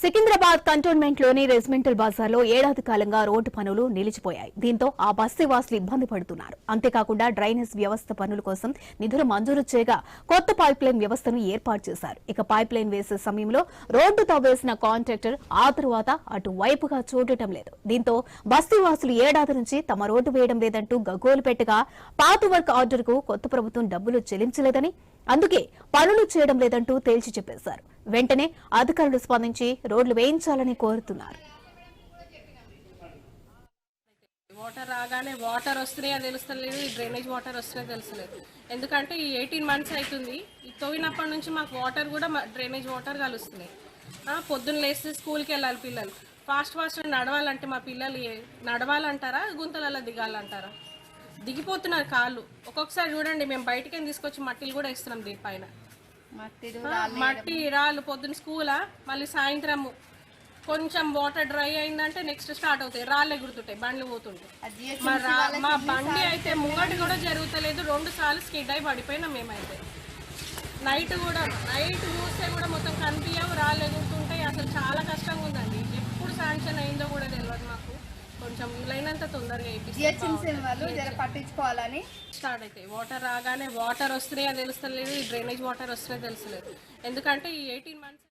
Secunderabad కంటోన్మెంట్లోని regimental బజార్లో ఏడాది కాలంగా రోడ్డు పనులు నిలిచిపోయాయి. దీంతో ఆ బస్తీ వాసులు ఇబ్బంది పడుతున్నారు. అంతేకాకుండా డ్రైనేజ్ వ్యవస్థ పనుల కోసం నిధులు మంజూరు చేయగా కొత్త పైప్ లైన్ వ్యవస్థను ఏర్పాటు చేశారు. ఇక పైప్ లైన్ వేసే సమయంలో రోడ్డు తవ్వేసిన కాంట్రాక్టర్ ఆ తరువాత అటు వైపుగా చూడటం లేదు. దీంతో బస్తీ వాసులు ఏడాది నుంచి తమ రోడ్డు వేయడం లేదంటూ గగ్గోలు పెట్టగా పాత వర్క్ ఆర్డర్కు కొత్త ప్రభుత్వం డబ్బులు చెల్లించలేదని అందుకే పనులు చేయడం లేదంటూ తేల్చి చెప్పేశారు. వెంటనే అధికారులు స్పందించి రోడ్లు వేయించాలని కోరుతున్నారు. వాటర్ రాగానే వాటర్ వస్తున్నాయో తెలుస్తలేదు ఈ డ్రైనేజ్ వాటర్ వస్తున్నాయో తెలుస్తలేదు. ఎందుకంటే ఈ ఎయిటీన్ మంత్స్ అవుతుంది. ఈ తవ్వినప్పటి నుంచి మాకు వాటర్ కూడా మా- డ్రైనేజ్ వాటర్ కలుస్తున్నాయి. పొద్దున్న లేస్తే స్కూల్కి వెళ్ళాలి పిల్లలు. ఫాస్ట్ ఫాస్ట్ నడవాలంటే మా పిల్లలు నడవాలంటారా గుంతలలో దిగాలంటారా? దిగిపోతున్నారు కాళ్ళు. ఒక్కొక్కసారి చూడండి మేము బయటికి తీసుకొచ్చి మట్టిలు కూడా ఇస్తున్నాం దీనిపైన. మట్టి రాళ్ళు పొద్దున్న స్కూలా మళ్ళీ సాయంత్రము. కొంచెం వాటర్ డ్రై అయిందంటే నెక్స్ట్ స్టార్ట్ అవుతాయి. రాళ్ళు ఎగురుతుంటాయి బండ్లు పోతుంటాయి. మా బండి అయితే ముంగటి కూడా జరుగుతలేదు. రెండు సార్లు స్కిడ్ అయి పడిపోయినాం మేమైతే. నైట్ కూడా నైట్ చూస్తే కూడా మొత్తం కనిపించవు రాళ్ళు ఎగురుతుంటాయి. అసలు చాలా కష్టంగా కొంచెం వీలైనంత తొందరగా జిహెచ్ఎంసీ వాళ్ళు పట్టించుకోవాలని. స్టార్ట్ అవుతాయి వాటర్ రాగానే వాటర్ వస్తున్నాయో తెలుస్తలేదు డ్రైనేజ్ వాటర్ వస్తున్నాయో తెలుస్తలేదు. ఎందుకంటే ఈ ఎయిటీన్ మంత్స్